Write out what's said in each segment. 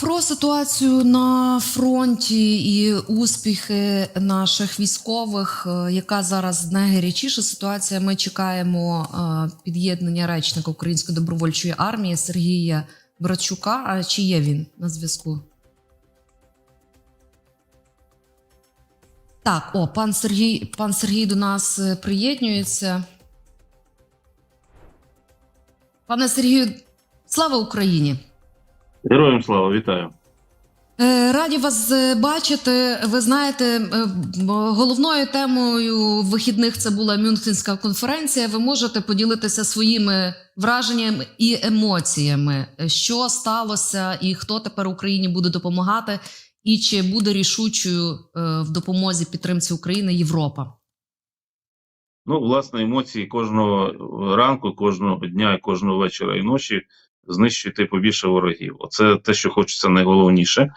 Про ситуацію на фронті і успіхи наших військових, е, яка зараз найгарячіша ситуація. Ми чекаємо е, під'єднання речника Української добровольчої армії Сергія Братчука. А чи є він на зв'язку? Так, о, пан Сергій, пан Сергій до нас е, приєднується. Пане Сергію, слава Україні! Героям слава, вітаю. Е, Раді вас е, бачити. Ви знаєте, е, головною темою вихідних це була Мюнхенська конференція. Ви можете поділитися своїми враженнями і емоціями, що сталося, і хто тепер Україні буде допомагати, і чи буде рішучою в допомозі підтримці України Європа? Ну, власне, емоції кожного ранку, кожного дня, кожного вечора і ночі знищити побільше ворогів. Оце те, що хочеться найголовніше.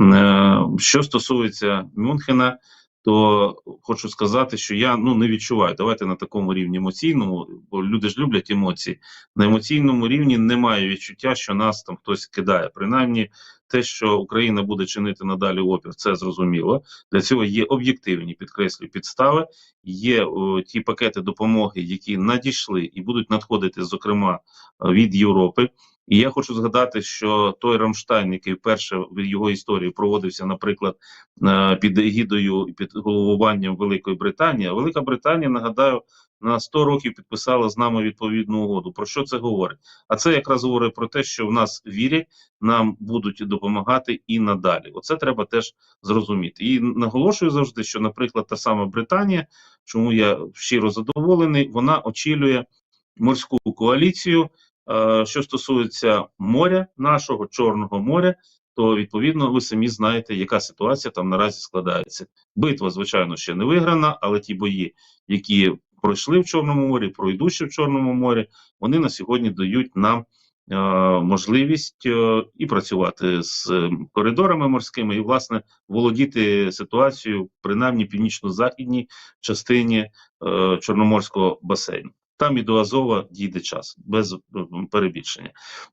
Е, Що стосується Мюнхена, то хочу сказати, що я ну не відчуваю. Давайте на такому рівні емоційному, бо люди ж люблять емоції. На емоційному рівні немає відчуття, що нас там хтось кидає. Принаймні, те, що Україна буде чинити надалі опір, це зрозуміло. Для цього є об'єктивні підкреслю підстави. Є о, ті пакети допомоги, які надійшли і будуть надходити, зокрема е, від Європи. І я хочу згадати, що той Рамштайн, який вперше в його історії проводився, наприклад, е, під егідою і під головуванням Великої Британії. Велика Британія, нагадаю, на 100 років підписала з нами відповідну угоду. Про що це говорить? А це якраз говорить про те, що в нас вірять, нам будуть допомагати і надалі. Оце треба теж зрозуміти. І наголошую завжди, що, наприклад, та сама Британія, чому я щиро задоволений, вона очолює морську коаліцію. Е, Що стосується моря нашого Чорного моря, то відповідно ви самі знаєте, яка ситуація там наразі складається. Битва, звичайно, ще не виграна, але ті бої, які пройшли в Чорному морі, пройдуть ще в Чорному морі, вони на сьогодні дають нам можливість е, і працювати з е, коридорами морськими, і власне володіти ситуацією, принаймні північно-західній частині е, Чорноморського басейну. Там і до Азова дійде час без е, перебільшення.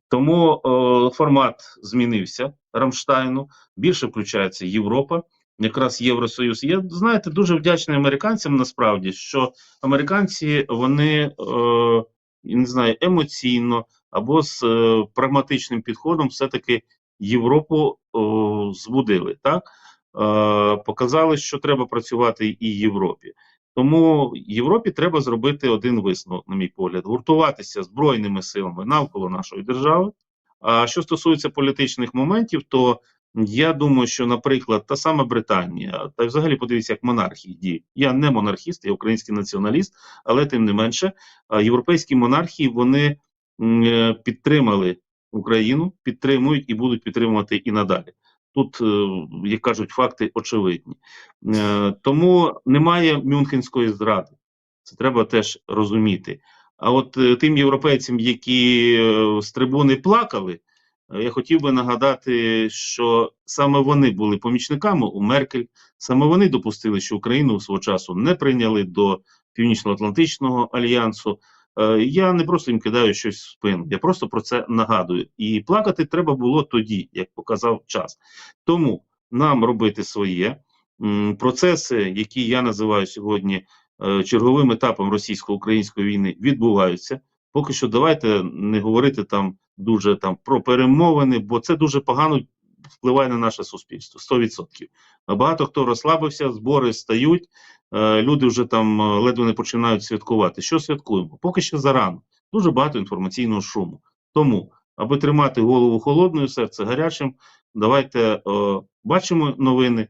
Тому е, формат змінився Рамштайну. Більше включається Європа, якраз Євросоюз. Я знаєте, дуже вдячний американцям насправді, що американці вони е, не знаю емоційно або з е, прагматичним підходом, все-таки Європу е, збудили. Так е, показали, що треба працювати і Європі. Тому Європі треба зробити один висновок, на мій погляд, гуртуватися збройними силами навколо нашої держави. А що стосується політичних моментів, то я думаю, що, наприклад, та сама Британія, та взагалі подивіться, як монархії діють. Я не монархіст, я український націоналіст, але тим не менше, європейські монархії вони е, підтримали Україну, підтримують і будуть підтримувати і надалі. Тут, е, як кажуть, факти очевидні. Е, Тому немає мюнхенської зради. Це треба теж розуміти. А от тим європейцям, які з трибуни плакали, я хотів би нагадати, що саме вони були помічниками у Меркель, саме вони допустили, що Україну свого часу не прийняли до Північно-Атлантичного альянсу. Е, Я не просто їм кидаю щось в спину, я просто про це нагадую. І плакати треба було тоді, як показав час. Тому нам робити своє процеси, які я називаю сьогодні е, черговим етапом російсько-української війни, відбуваються. Поки що давайте не говорити там дуже там про перемовини, бо це дуже погано впливає на наше суспільство 100%. Багато хто розслабився, збори стають, е, люди вже там е, ледве не починають святкувати. Що святкуємо? Поки що зарано. Дуже багато інформаційного шуму. Тому, аби тримати голову холодною, серце гарячим, давайте е, бачимо новини,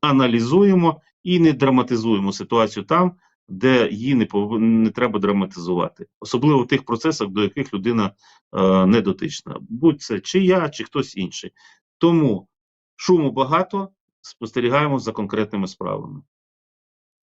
аналізуємо і не драматизуємо ситуацію там, де її не пов... не треба драматизувати, особливо в тих процесах, до яких людина е, не дотична, будь це чи я, чи хтось інший. Тому шуму багато, спостерігаємо за конкретними справами.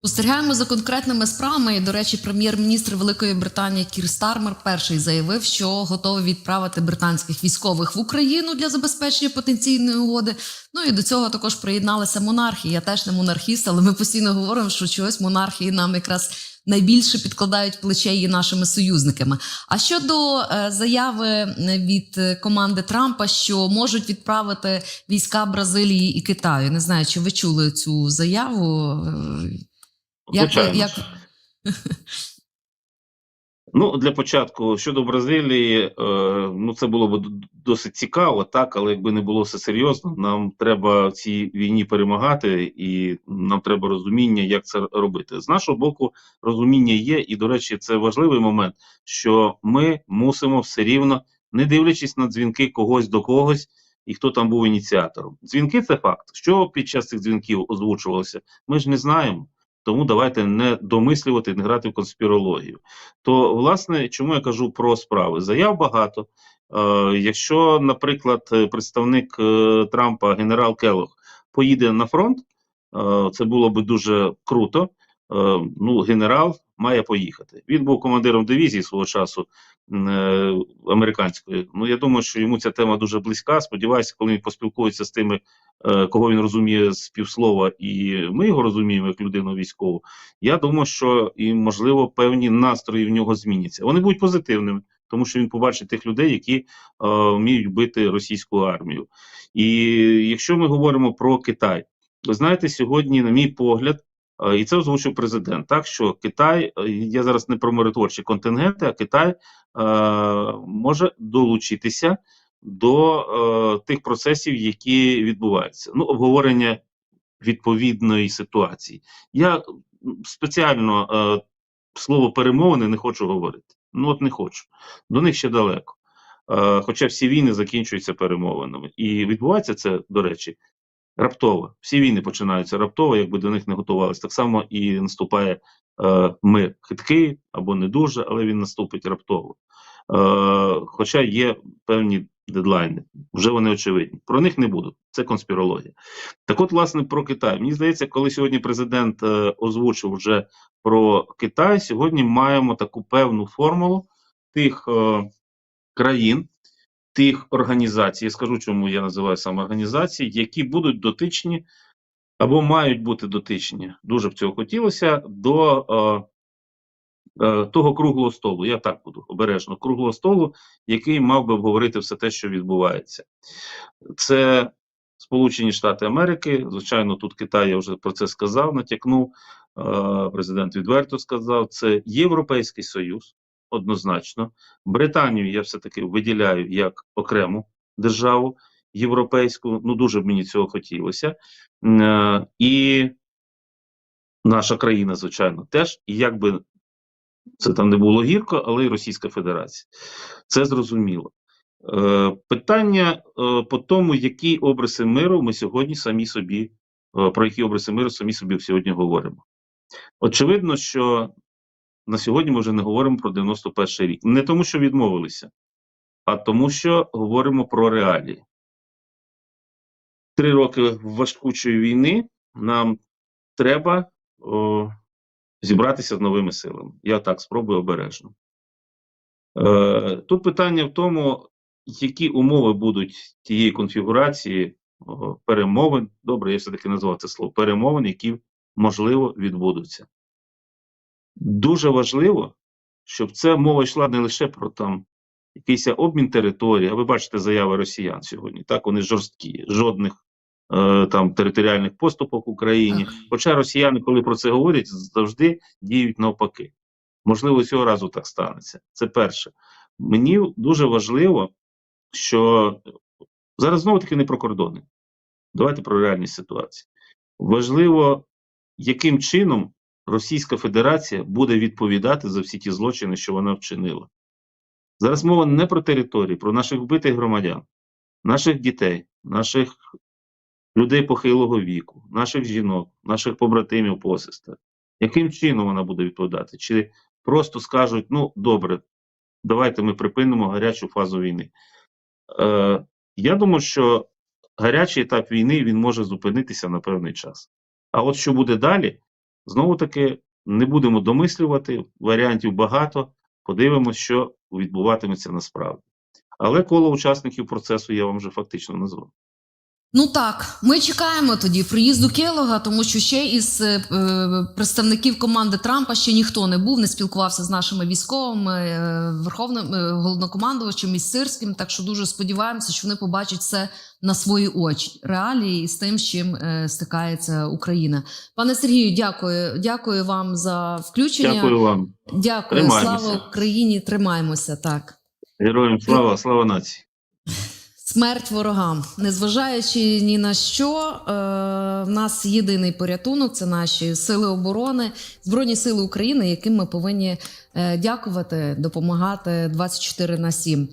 Спостерігаємо за конкретними справами. До речі, прем'єр-міністр Великої Британії Кір Стармер перший заявив, що готовий відправити британських військових в Україну для забезпечення потенційної угоди. Ну і до цього також приєдналися монархії. Я теж не монархіст, але ми постійно говоримо, що чогось монархії нам якраз найбільше підкладають плече і нашими союзниками. А щодо е, заяви е, від е, команди Трампа, що можуть відправити війська Бразилії і Китаю, не знаю, чи ви чули цю заяву? Як, Звичайно. як... Ну, для початку щодо Бразилії, е, ну це було б досить цікаво, так, але якби не було все серйозно, нам треба в цій війні перемагати, і нам треба розуміння, як це робити. З нашого боку, розуміння є, і, до речі, це важливий момент, що ми мусимо все рівно, не дивлячись на дзвінки когось до когось, і хто там був ініціатором. Дзвінки це факт. Що під час цих дзвінків озвучувалося, ми ж не знаємо. Тому давайте не домислювати, не грати в конспірологію. То, власне, чому я кажу про справи? Заяв багато. Е, якщо, наприклад, представник е, Трампа, генерал Келлог, поїде на фронт, е, це було би дуже круто. Е, ну, генерал має поїхати. Він був командиром дивізії свого часу е, американської. Ну, я думаю, що йому ця тема дуже близька. Сподіваюся, коли він поспілкується з тими, е, кого він розуміє з півслова, і ми його розуміємо як людину військову. Я думаю, що і можливо певні настрої в нього зміняться. Вони будуть позитивними, тому що він побачить тих людей, які е, вміють бити російську армію. І якщо ми говоримо про Китай, ви знаєте, сьогодні, на мій погляд, і це озвучив президент, так що Китай, е, я зараз не про миротворчі контингенти, а Китай е, може долучитися до е, тих процесів, які відбуваються. Ну, обговорення відповідної ситуації. Я спеціально е, слово перемовини не хочу говорити. Ну от не хочу. До них ще далеко. Е, хоча всі війни закінчуються перемовинами. І відбувається це, до речі, раптово. Всі війни починаються раптово, якби до них не готувалися. Так само і наступає е, мир. Хиткий або не дуже, але він наступить раптово. Е, хоча є певні дедлайни, вже вони очевидні. Про них не буду. Це конспірологія. Так от, власне, про Китай. Мені здається, коли сьогодні президент е, озвучив вже про Китай, сьогодні маємо таку певну формулу тих е, країн, тих організацій, я скажу, чому я називаю саме організації, які будуть дотичні або мають бути дотичні. Дуже б цього хотілося до е, е, того круглого столу. Я так буду обережно, круглого столу, який мав би обговорити все те, що відбувається. Це Сполучені Штати Америки. Звичайно, тут Китай я вже про це сказав, натякнув. Е, Президент відверто сказав. Це Європейський Союз, однозначно. Британію я все-таки виділяю як окрему державу європейську. Ну дуже б мені цього хотілося. Е, І наша країна, звичайно, теж. І як би це там не було гірко, але й Російська Федерація. Це зрозуміло. Е, питання е, по тому, які обриси миру ми сьогодні самі собі, про які обриси миру самі собі сьогодні говоримо. Очевидно, що на сьогодні ми вже не говоримо про 91 рік. Не тому, що відмовилися, а тому, що говоримо про реалії. Три роки важкучої війни нам треба о, зібратися з новими силами. Я так спробую обережно. Е, тут питання в тому, які умови будуть тієї конфігурації о, перемовин. Добре, я все-таки назвав це слово перемовин, які можливо відбудуться. Дуже важливо, щоб це мова йшла не лише про там якийсь обмін території, а ви бачите заяви росіян сьогодні. Так, вони жорсткі, жодних е, там територіальних поступок в Україні. Хоча росіяни, коли про це говорять, завжди діють навпаки. Можливо, цього разу так станеться. Це перше. Мені дуже важливо, що зараз знову таки не про кордони. Давайте про реальні ситуації. Важливо, яким чином Російська Федерація буде відповідати за всі ті злочини, що вона вчинила. Зараз мова не про території, про наших вбитих громадян, наших дітей, наших людей похилого віку, наших жінок, наших побратимів, посестер. Яким чином вона буде відповідати? Чи просто скажуть: ну, добре, давайте ми припинимо гарячу фазу війни. Е, я думаю, що гарячий етап війни він може зупинитися на певний час. А от що буде далі, Знову таки, не будемо домислювати, варіантів багато, подивимося, що відбуватиметься насправді. Але коло учасників процесу я вам вже фактично назвав. Ну так, ми чекаємо тоді приїзду Келога, тому що ще із е, представників команди Трампа ще ніхто не був, не спілкувався з нашими військовими, е, верховним е, головнокомандувачем із Сирським. Так що дуже сподіваємося, що вони побачать все на свої очі реалії з тим, з чим е, стикається Україна. Пане Сергію, дякую. Дякую вам за включення. Дякую вам. Дякую. Тримаємося. Слава Україні! Тримаємося так. Героям слава, слава нації. Смерть ворогам, незважаючи ні на що, е, в нас єдиний порятунок це наші сили оборони, збройні сили України, яким ми повинні е, дякувати, допомагати 24 на 7.